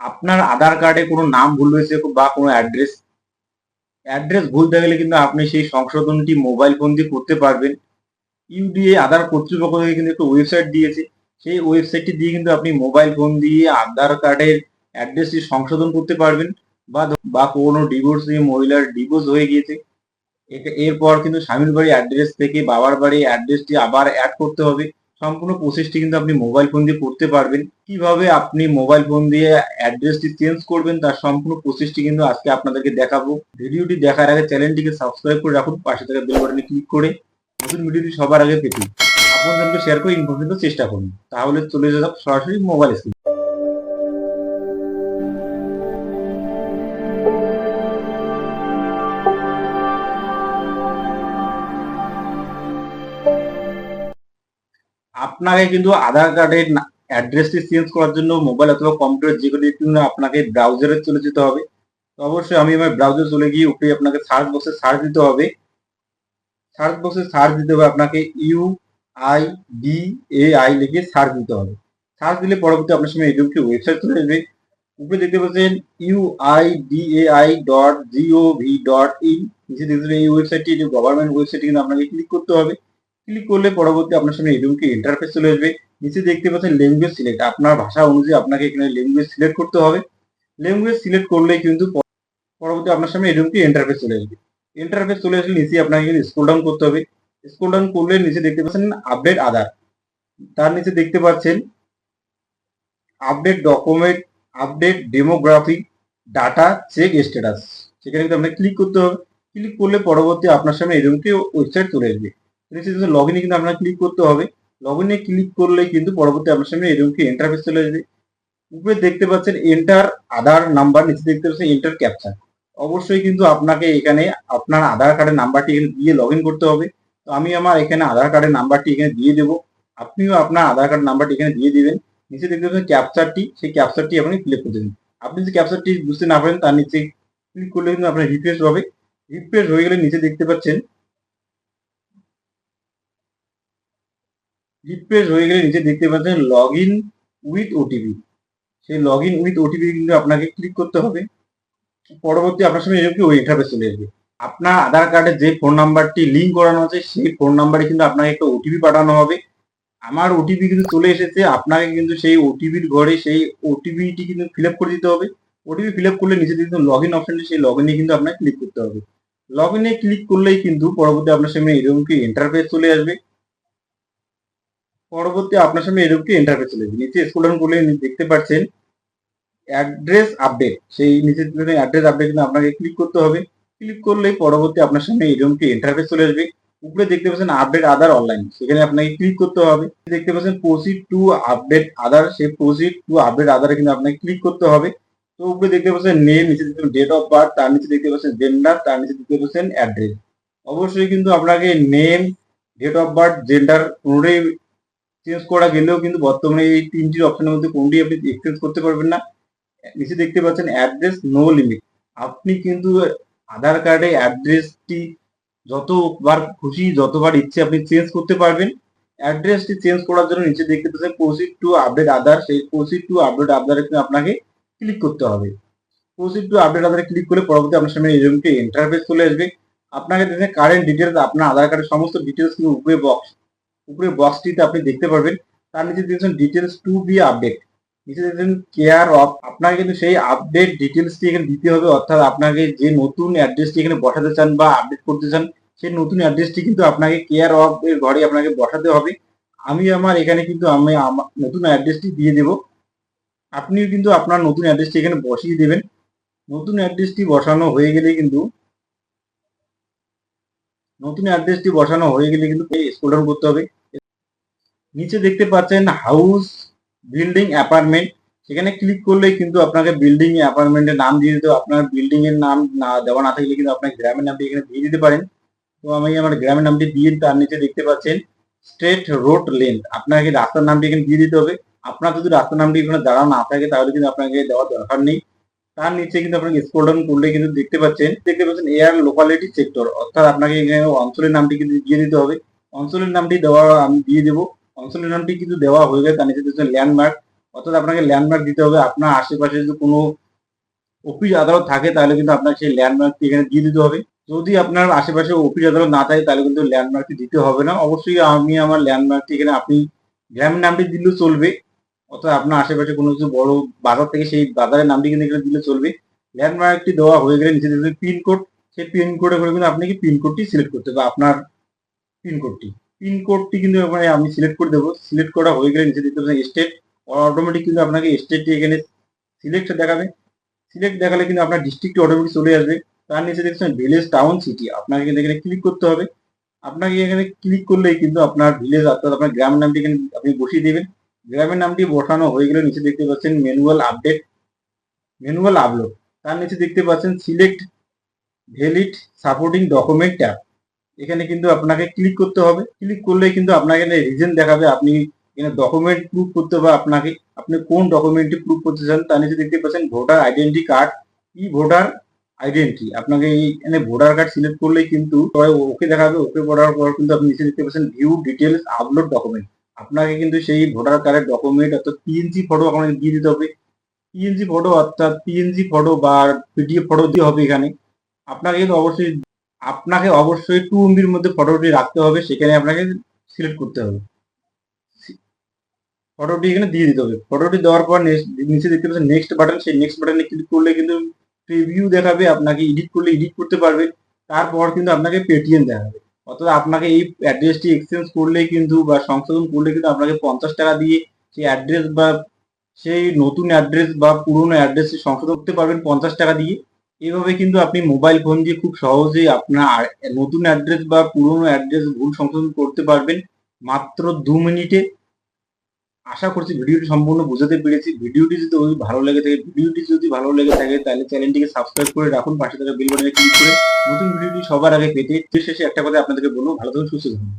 আপনার আধার কার্ডে কোনো নাম ভুল হয়েছে বা কোনো অ্যাড্রেস অ্যাড্রেস ভুল থাকলে কিন্তু আপনি সেই সংশোধনটি মোবাইল ফোন দিয়ে করতে পারবেন। ইউডিএ আধার কর্তৃপক্ষ থেকে কিন্তু একটা ওয়েবসাইট দিয়েছে। সেই ওয়েবসাইটটি দিয়ে কিন্তু আপনি মোবাইল ফোন দিয়ে আধার কার্ডের অ্যাড্রেসটি সংশোধন করতে পারবেন বা বা কোনো ডিভোর্স দিয়ে মহিলার ডিভোর্স হয়ে গিয়েছে। এরপর কিন্তু স্বামীর বাড়ি অ্যাড্রেস থেকে বাবার বাড়ি অ্যাড্রেসটি আবার অ্যাড করতে হবে। সম্পূর্ণ প্রসেসটি কিন্তু আপনি মোবাইল ফোন দিয়ে করতে পারবেন। কীভাবে আপনি মোবাইল ফোন দিয়ে অ্যাড্রেসটি চেঞ্জ করবেন, তার সম্পূর্ণ প্রসেসটি কিন্তু আজকে আপনাদেরকে দেখাবো। ভিডিওটি দেখার আগে চ্যানেলটিকে সাবস্ক্রাইব করে রাখুন, পাশে থাকা বেল বাটনে ক্লিক করে নতুন ভিডিওটি সবার আগে পেতে। আপনাদেরকে শেয়ার করে ইনফরমেশন চেষ্টা করুন। তাহলে চলে যাবে সরাসরি মোবাইল স্ক্রিন আপনাকে কিন্তু আধার কার্ডের অ্যাড্রেসটি চেঞ্জ করার জন্য মোবাইল অথবা কম্পিউটার যে কোনো জন্য আপনাকে ব্রাউজারে চলে যেতে হবে। তো অবশ্যই আমি আমার ব্রাউজারে চলে গিয়ে উপরে আপনাকে সার্চ বক্সে সার্চ দিতে হবে। সার্চ বক্সে সার্চ দিতে হবে আপনাকে U I D A I লিখে সার্চ দিতে হবে। সার্চ দিলে পরবর্তী আপনার সামনে এরকম একটি ওয়েবসাইট চলে আসবে। উপরে দেখতে পাচ্ছেন U I D A I dot G O V dot in নিচে দেখতে এই ওয়েবসাইটটি গভর্নমেন্ট ওয়েবসাইটে কিন্তু আপনাকে ক্লিক করতে হবে। ক্লিক করলে পরবর্তী আপনার সামনে এরকম কি ইন্টারফেস চলে আসবে। নিচে দেখতে পাচ্ছেন ল্যাঙ্গুয়েজ সিলেক্ট আপনার ভাষা অনুযায়ী আপনাকে এখানে ল্যাঙ্গুয়েজ সিলেক্ট করতে হবে। ল্যাঙ্গুয়েজ সিলেক্ট করলে কিন্তু পরবর্তী আপনার সামনে এরকম কি ইন্টারফেস চলে আসবে। ইন্টারফেস চলে আসলে নিচে আপনাকে স্ক্রল ডাউন করতে হবে। স্ক্রল ডাউন করলে নিচে দেখতে পাচ্ছেন আপডেট আধার তার নিচে দেখতে পাচ্ছেন update document update demography data check status সেখানে কিন্তু আপনাকে ক্লিক করতে হবে। ক্লিক করলে পরবর্তী আপনার সামনে এরকম কি ওয়েবসাইট চলে আসবে। লগ ইনে কিন্তু আপনাকে ক্লিক করতে হবে। লগ ইনে ক্লিক করলে কিন্তু পরবর্তী আপনার সামনে এরকম কি ইন্টারফেস চলে যাবে উপরে দেখতে পাচ্ছেন এন্টার আধার নাম্বার নিচে দেখতে পাচ্ছেন এন্টার ক্যাপচার অবশ্যই কিন্তু আপনাকে এখানে আপনার আধার কার্ডের নাম্বারটি এখানে দিয়ে লগ করতে হবে। তো আমি আমার এখানে আধার কার্ডের নাম্বারটি এখানে দিয়ে দেবো। আপনিও আপনার আধার কার্ড নাম্বারটি এখানে দিয়ে দিবেন। নিচে দেখতে পাচ্ছেন ক্যাপচারটি সেই ক্যাপচারটি আপনি ক্লিক করে দেবেন। আপনি যদি ক্যাপচারটি বুঝতে না পারেন তার নিচে ক্লিক করলে কিন্তু আপনার রিফ্রেশ হবে। রিফ্রেশ হয়ে গেলে নিচে দেখতে পাচ্ছেন রিফ্রেশ হয়ে গেলে নিচে দেখতে পাচ্ছেন লগ ইন উইথ ওটিপি সেই লগ ইন উইথ ওটিপি কিন্তু আপনাকে ক্লিক করতে হবে। পরবর্তী আপনার সঙ্গে এরকম ওই ইন্টারফেস চলে আসবে। আপনার আধার কার্ডে যে ফোন নাম্বারটি লিঙ্ক করানো আছে, সেই ফোন নাম্বারে কিন্তু আপনাকে একটা ওটিপি পাঠানো হবে। আমার ওটিপি কিন্তু চলে এসেছে, আপনাকে কিন্তু সেই ওটিপির ঘরে সেই ওটিপিটি কিন্তু ফিল আপ করে দিতে হবে। ওটিপি ফিল আপ করলে নিচে কিন্তু লগ ইন অপশনটি সেই লগ ইনে কিন্তু আপনাকে ক্লিক করতে হবে। লগ ইনে ক্লিক করলেই কিন্তু পরবর্তী আপনার সামনে এরকম কি ইন্টারফেস চলে আসবে। পরবর্তী আপনার সামনে এরকম কি ইন্টারফেস চলে আসবে নিচে স্ক্রল ডাউন করলে দেখতে পাচ্ছেন অ্যাড্রেস আপডেট সেই নিচে অ্যাড্রেস আপডেট কিন্তু আপনাকে ক্লিক করতে হবে। ক্লিক করলেই পরবর্তী আপনার সামনে এরকম কি ইন্টারফেস চলে আসবে। উপরে দেখতে পাচ্ছেন আপডেট আধার অনলাইন সেখানে আপনাকে ক্লিক করতে হবে। দেখতে পাচ্ছেন প্রসিড টু আপডেট আধার সেই প্রসিড টু আপডেট আধারে কিন্তু আপনাকে ক্লিক করতে হবে। তো উপরে দেখতে পাচ্ছেন নেম নিচে দেখতে ডেট অফ বার্থ তার নিচে দেখতে পাচ্ছেন জেন্ডার তার নিচে দেখতে পাচ্ছেন অ্যাড্রেস অবশ্যই কিন্তু আপনাকে name date of birth gender পুনরায় চেঞ্জ করা গেলেও কিন্তু বর্তমানে এই তিনটির অপশনের মধ্যে কোনটি আপনি এক্সচেঞ্জ করতে পারবেন না। নিচে দেখতে পাচ্ছেন অ্যাড্রেস নো লিমিট আপনি কিন্তু আধার কার্ডে অ্যাড্রেসটি যতবার খুশি, যতবার ইচ্ছে আপনি চেঞ্জ করতে পারবেন। অ্যাড্রেসটি চেঞ্জ করার জন্য নিচে দেখতে পাচ্ছেন প্রসিড টু আপডেট আধার। সেই প্রসিড টু আপডেট আধারে আপনাকে ক্লিক করতে হবে। প্রসিড টু আপডেট আধারে ক্লিক করে পরবর্তী আপনার সামনে এরকম একটি ইন্টারফেস চলে আসবে। আপনাকে কারেন্ট ডিটেলস আপনার আধার কার্ডের সমস্ত ডিটেলস উপরে বক্স উপরে বক্সটিতে আপনি দেখতে পারবেন। তার নিচে দেখছেন ডিটেলস টু বি আপডেট নিচে দেখছেন কেয়ার অফ আপনাকে কিন্তু সেই আপডেট ডিটেলসটি এখানে দিতে হবে। অর্থাৎ আপনাকে যে নতুন অ্যাড্রেসটি এখানে বসাতে চান বা আপডেট করতে চান, সেই নতুন অ্যাড্রেসটি কিন্তু আপনাকে কেয়ার অফ এর ঘরে আপনাকে বসাতে হবে। আমি আমার এখানে কিন্তু আমি নতুন অ্যাড্রেসটি দিয়ে দেব। আপনিও কিন্তু আপনার নতুন অ্যাড্রেসটি এখানে বসিয়ে দেবেন। নতুন অ্যাড্রেসটি বসানো হয়ে গেলে কিন্তু, নতুন অ্যাড্রেসটি বসানো হয়ে গেলে কিন্তু স্ক্রল ডাউন করতে হবে। নিচে দেখতে পাচ্ছেন হাউস বিল্ডিং অ্যাপার্টমেন্ট সেখানে ক্লিক করলে কিন্তু আপনাকে বিল্ডিং অ্যাপার্টমেন্টের নাম দিয়ে দিতে। আপনার বিল্ডিং এর নাম না দেওয়া না থাকলে কিন্তু আপনার গ্রামের নামটি এখানে দিয়ে দিতে পারেন। তো আমি আমার গ্রামের নামটি দিয়ে তার নিচে দেখতে পাচ্ছেন স্ট্রেট রোড লেন্থ আপনাকে রাস্তার নামটি এখানে দিয়ে দিতে হবে। আপনার যদি রাস্তার নামটি এখানে দেওয়া না থাকে, তাহলে কিন্তু আপনাকে দেওয়ার দরকার নেই। তার নিচে কিন্তু আপনাকে স্ক্রল ডাউন করলে কিন্তু দেখতে পাচ্ছেন দেখতে পাচ্ছেন এয়ার লোকালিটি সেক্টর অর্থাৎ আপনাকে এখানে অঞ্চলের নামটি কিন্তু দিয়ে দিতে হবে। অঞ্চলের নামটি দেওয়া আমি দিয়ে দেবো। নামটি কিন্তু দেওয়া হয়ে গেছে তার নিচে ল্যান্ডমার্ক অর্থাৎ আপনাকে ল্যান্ডমার্ক দিতে হবে। আপনার আশেপাশে যদি কোনো অফিস আদালত থাকে, তাহলে কিন্তু আপনাকে সেই ল্যান্ডমার্কটি এখানে দিয়ে দিতে হবে। যদি আপনার আশেপাশে অফিস আদালত না থাকে, তাহলে কিন্তু ল্যান্ডমার্কটি দিতে হবে না। অবশ্যই আমি আমার ল্যান্ডমার্কটি এখানে, আপনি গ্রামের নামটি দিলেও চলবে। অর্থাৎ আপনার আশেপাশে কোনো কিছু বড় বাজার থেকে সেই বাজারের নামটি কিন্তু এখানে দিলে চলবে। ল্যান্ডমার্কটি দেওয়া হয়ে গেলে নিচে পিনকোড সেই পিনকোডে করে কিন্তু আপনি কি পিনকোডটি সিলেক্ট করতে হবে, আপনার পিনকোডটি পিনকোডটি কিন্তু এখানে আমি সিলেক্ট করে দেবো। সিলেক্ট করা হয়ে গেলে নিচে দেখতে পাচ্ছেন স্টেট অটোমেটিক কিন্তু আপনাকে স্টেটটি এখানে সিলেক্ট দেখাবে। সিলেক্ট দেখালে কিন্তু আপনার ডিস্ট্রিক্টটি অটোমেটিক চলে আসবে। তার নিচে দেখছেন ভিলেজ টাউন সিটি আপনাকে কিন্তু এখানে ক্লিক করতে হবে। আপনাকে এখানে ক্লিক করলেই কিন্তু আপনার ভিলেজ অর্থাৎ আপনার গ্রামের নামটি এখানে আপনি বসিয়ে দেবেন। গ্রামের নামটি বসানো হয়ে গেলে নিচে দেখতে পাচ্ছেন ম্যানুয়াল আপডেট ম্যানুয়াল আপলোড তার নিচে দেখতে পাচ্ছেন select valid supporting document tab এখানে কিন্তু আপনাকে ক্লিক করতে হবে। ক্লিক করলে কিন্তু আপনাকে রিজন দেখাবে আপনি এখানে ডকুমেন্ট প্রুফ করতে হবে আপনাকে আপনি কোন ডকুমেন্টটি প্রুফ করতে চান তার নিচে দেখতে পাচ্ছেন voter identity card E voter identity আপনাকে এখানে ভোটার কার্ড সিলেক্ট করলেই কিন্তু ওকে দেখাবে, ওকে করার পর কিন্তু আপনি নিচে দেখতে পাচ্ছেন ভিউ ডিটেলস আপলোড ডকুমেন্ট আপনাকে কিন্তু সেই ভোটার কার্ডের ডকুমেন্ট অর্থাৎ পিএনজি ফটো আপনাকে দিয়ে দিতে হবে। পিএনজি ফটো অর্থাৎ পিএনজি ফটো বা পিডিএফ ফটো দিয়ে হবে এখানে। আপনাকে কিন্তু অবশ্যই আপনাকে অবশ্যই টু এমবির মধ্যে ফটোটি রাখতে হবে, সেখানে আপনাকে সিলেক্ট করতে হবে। ফটোটি এখানে দিয়ে দিতে হবে। ফটোটি দেওয়ার পর নিচে দেখতে পাচ্ছেন নেক্সট বাটন সেই নেক্সট বাটনে ক্লিক করলে কিন্তু প্রিভিউ দেখাবে, আপনাকে এডিট করলে এডিট করতে পারবে। তারপর কিন্তু আপনাকে পেটিএম দেখাবে। অর্থাৎ আপনাকে এই অ্যাড্রেসটি এক্সচেঞ্জ করলে কিন্তু বা সংশোধন করলে কিন্তু আপনাকে পঞ্চাশ টাকা দিয়ে সেই অ্যাড্রেস বা সেই নতুন অ্যাড্রেস বা পুরনো অ্যাড্রেস সংশোধন করতে পারবেন পঞ্চাশ টাকা দিয়ে। এইভাবে কিন্তু আপনি মোবাইল ফোন দিয়ে খুব সহজেই আপনার নতুন অ্যাড্রেস বা পুরনো অ্যাড্রেস ভুল সংশোধন করতে পারবেন। মাত্র দু মিনিটে। আশা করছি ভিডিওটি সম্পূর্ণ বোঝাতে পেরেছি। ভিডিওটি যদি ভালো লেগে থাকে, ভিডিওটি যদি ভালো লেগে থাকে, তাহলে চ্যানেলটিকে সাবস্ক্রাইব করে রাখুন। পাশে থাকা বেল বাটনে ক্লিক করে নতুন ভিডিওটি সবার আগে পেতে। শেষে একটা কথা আপনাদেরকে বলব, ভালো থাকুন, সুস্থ থাকুন।